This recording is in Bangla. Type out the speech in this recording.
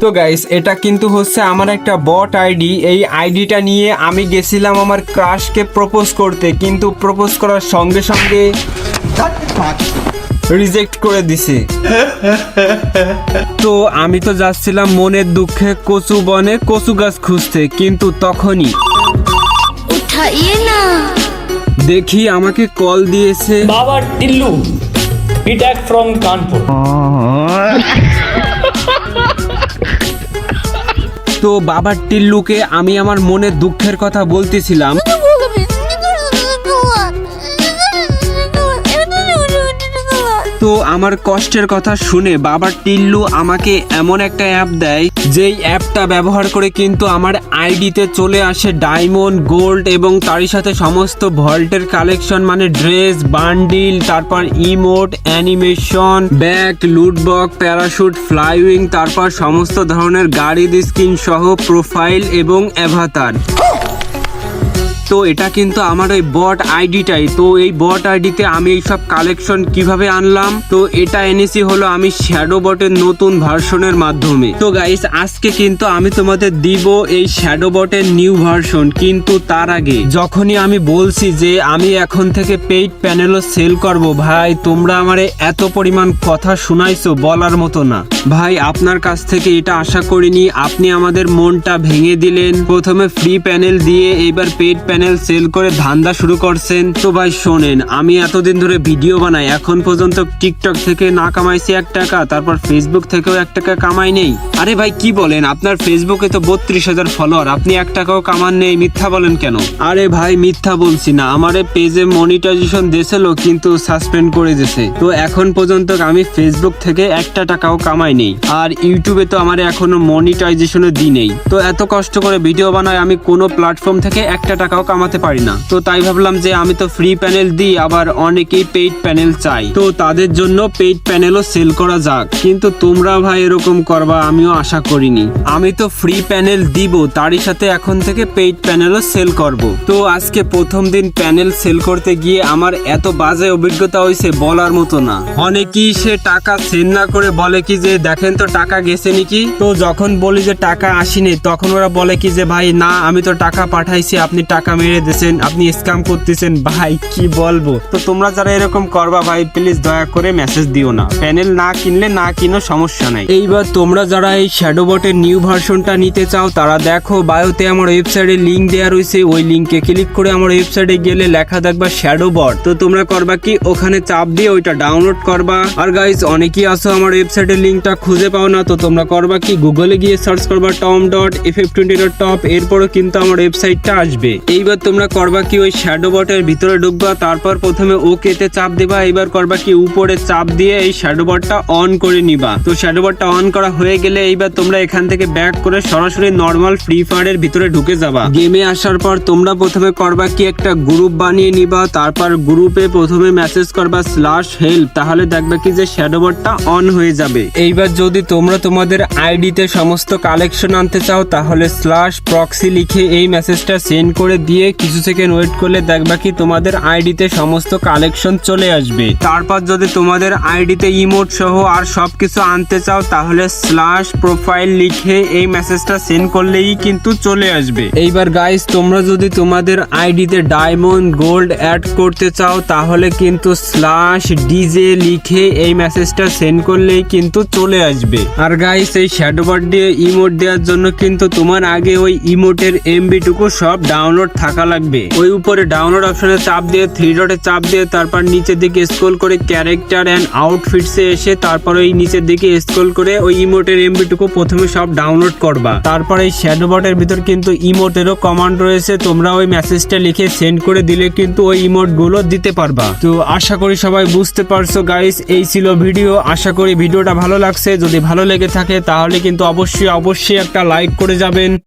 তো গাইস এটা কিন্তু হচ্ছে আমার একটা বট আইডি এই আইডিটা নিয়ে আমি গেছিলাম আমার ক্রাশকে প্রপোজ করতে কিন্তু প্রপোজ করার সঙ্গে সঙ্গে রিজেক্ট করে দিছে। তো আমি তো যাচ্ছিলাম মনের দুঃখে কচু বনে কচু গাছ খুঁজতে কিন্তু তখনই দেখি আমাকে কল দিয়েছে। বাবার টিল্লু ফ্রম কানপুর। তো বাবার টিল্লুকে আমি আমার মনের দুঃখের কথা বলতেছিলাম। তো আমার কষ্টের কথা শুনে বাবার টিল্লু আমাকে এমন একটা অ্যাপ দেয়, যেই অ্যাপটা ব্যবহার করে কিন্তু আমার আইডিতে চলে আসে ডায়মন্ড গোল্ড এবং তারই সাথে সমস্ত ভল্টের কালেকশন মানে ড্রেস বান্ডিল তারপর emote animation bag loot box parachute fly wing তারপর সমস্ত ধরনের গাড়ির স্কিন সহ প্রোফাইল এবং অ্যাভাতার তো এটা কিন্তু আমার ওই বট আইডিটাই তো এই বট আইডিতে আমি এই সব কালেকশন কীভাবে আনলাম? তো এটা এনেছি হলো আমি শ্যাডো বটের নতুন ভার্সনের মাধ্যমে। তো গাইস আজকে কিন্তু আমি তোমাদের দিব এই শ্যাডো বটের নিউ ভার্সন কিন্তু তার আগে যখনই আমি বলছি যে আমি এখন থেকে পেইড প্যানেলও সেল করব, ভাই, তোমরা আমারে এত পরিমাণ কথা শুনাইছো বলার মতো না। ভাই, আপনার কাছ থেকে এটা আশা করিনি, আপনি আমাদের মনটা ভেঙে দিলেন। প্রথমে ফ্রি প্যানেল দিয়ে এবার পেইড প্যানেল সেল করে ধান্দা শুরু করছেন। তো ভাই শোনেন, আমি এতদিন ধরে ভিডিও বানাই, এখন পর্যন্ত টিকটক থেকে না কামাইছি এক টাকা, তারপর ফেসবুক থেকেও এক টাকা কামাই নেই। আরে ভাই, কি বলেন? আপনার ফেসবুকে তো বত্রিশ হাজার ফলোয়ার আপনি এক টাকাও কামান নেই, মিথ্যা বলেন কেন? আরে ভাই, মিথ্যা বলছি না, আমার পেজে মনিটাইজেশন দিয়েছিল, কিন্তু সাসপেন্ড করে দিয়েছে। তো এখন পর্যন্ত আমি ফেসবুক থেকে একটা টাকাও কামাই নেই, আর ইউটিউবে তো আমার এখনও মনিটাইজেশনের দিই নেই। তো এত কষ্ট করে ভিডিও বানাই আমি কোনো প্ল্যাটফর্ম থেকে একটা টাকাও কামাতে পারি না। তো তাই ভাবলাম যে আমি তো ফ্রি প্যানেল দিই, আবার অনেকেই পেইড প্যানেল চাই। তো তাদের জন্য পেইড প্যানেলও সেল করা যাক। কিন্তু তোমরা ভাই এরকম করবা, আমিও আশা করিনি। আমি তো ফ্রি প্যানেল দিব, তারই সাথে এখন থেকে পেইড প্যানেলও সেল করব। তো আজকে প্রথম দিন প্যানেল সেল করতে গিয়ে আমার এত বাজে অভিজ্ঞতা হয়েছে বলার মতো না। অনেকেই সে টাকা সেন্ড না করে বলে কি যে, দেখেন তো টাকা গেছে নাকি? তো যখন বলি যে টাকা আসেনি, তখন ওরা বলে কি যে, ভাই, না, আমি তো টাকা পাঠাইছি, আপনি টাকা মেরে দিয়েছেন, আপনি স্ক্যাম করতেছেন, ভাই, কি বলব? তো তোমরা যারা এরকম করবা, ভাই প্লিজ দয়া করে মেসেজ দিও না। প্যানেল না কিনলে না কিনো সমস্যা নাই। এইবার তোমরা যারা এই শ্যাডো বটের নিউ ভার্সনটা নিতে চাও, তারা দেখো বায়োতে আমার ওয়েবসাইটে লিংক দেওয়া রয়েছে। ওই লিংকে ক্লিক করে আমার ওয়েবসাইটে গেলে লেখা দেখবা শ্যাডো বট তো তোমরা করবা কি? ওখানে চাপ দিয়ে ওইটা ডাউনলোড করবা। আর গাইস অনেকেই আসো আমার ওয়েবসাইটের লিংকটা খুঁজে পাও না, তো তোমরা করবা কি? গুগলে গিয়ে সার্চ করবা Tom dot F F twenty dot top এরপরও কিন্তু আমার ওয়েবসাইটটা আসবে। এইবার তোমরা করবা কি ওই শ্যাডো বটের ভিতরে ঢুকবা, তারপর প্রথমে ওকে তে চাপ দিবা এবার করবা কি উপরে চাপ দিয়ে এই শ্যাডো বটটা অন করে নিবা। তো শ্যাডো বটটা অন করা হয়ে গেলে এইবার তোমরা এখান থেকে ব্যাক করে সরাসরি নর্মাল ফ্রি ফায়ারের ভিতরে ঢুকে যাবা। গেমে আসার পর তোমরা প্রথমে করবা কি একটা গ্রুপ বানিয়ে নিবা, তারপর গ্রুপে প্রথমে মেসেজ করবা স্ল্যাশ হেল্প তাহলে দেখবা কি যে শ্যাডো বটটা অন হয়ে যাবে। এইবার যদি তোমরা তোমাদের আইডিতে সমস্ত কালেকশন আনতে চাও, তাহলে স্ল্যাশ প্রক্সি লিখে এই মেসেজটা সেন্ড করে দিয়ে কিছু সেকেন্ড ওয়েট করলে দেখবা কি তোমাদের আইডিতে সমস্ত কালেকশন চলে আসবে। তারপর যদি তোমাদের আইডিতে ইমোট সহ আর সবকিছু আনতে চাও, তাহলে স্ল্যাশ প্রোফাইল লিখে এই মেসেজটা সেন্ড করলেই কিন্তু চলে আসবে। এইবার গাইস তোমরা যদি তোমাদের আইডিতে ডায়মন্ড গোল্ড অ্যাড করতে চাও, তাহলে কিন্তু স্ল্যাশ ডিজে লিখে এই মেসেজটা সেন্ড করলেই কিন্তু চলে আসবে। আর গাইস এই শ্যাডোবার দিয়ে ইমোট দেওয়ার জন্য কিন্তু তোমার আগে ওই ইমোটের এমবি টুকু সব ডাউনলোড থাকা লাগবে। ওই উপরে ডাউনলোড অপশনে চাপ দিয়ে থ্রি ডটে চাপ দিয়ে, তারপর নিচের দিকে স্ক্রল করে ক্যারেক্টার অ্যান্ড আউটফিটসে এসে, তারপর ওই নিচের দিকে স্ক্রল করে ওই ইমোটের এমবি টুকু প্রথমে সব ডাউনলোড করবা। তারপর এই শ্যাডো বটের ভিতর কিন্তু ইমোটেরও কমান্ড রয়েছে, তোমরা ওই মেসেজটা লিখে সেন্ড করে দিলে কিন্তু ওই ইমোটগুলো দিতে পারবা। তো আশা করি সবাই বুঝতে পারছ গাইস এই ছিল ভিডিও আশা করি ভিডিওটা ভালো লাগছে। যদি ভালো লেগে থাকে তাহলে কিন্তু অবশ্যই অবশ্যই একটা লাইক করে যাবেন।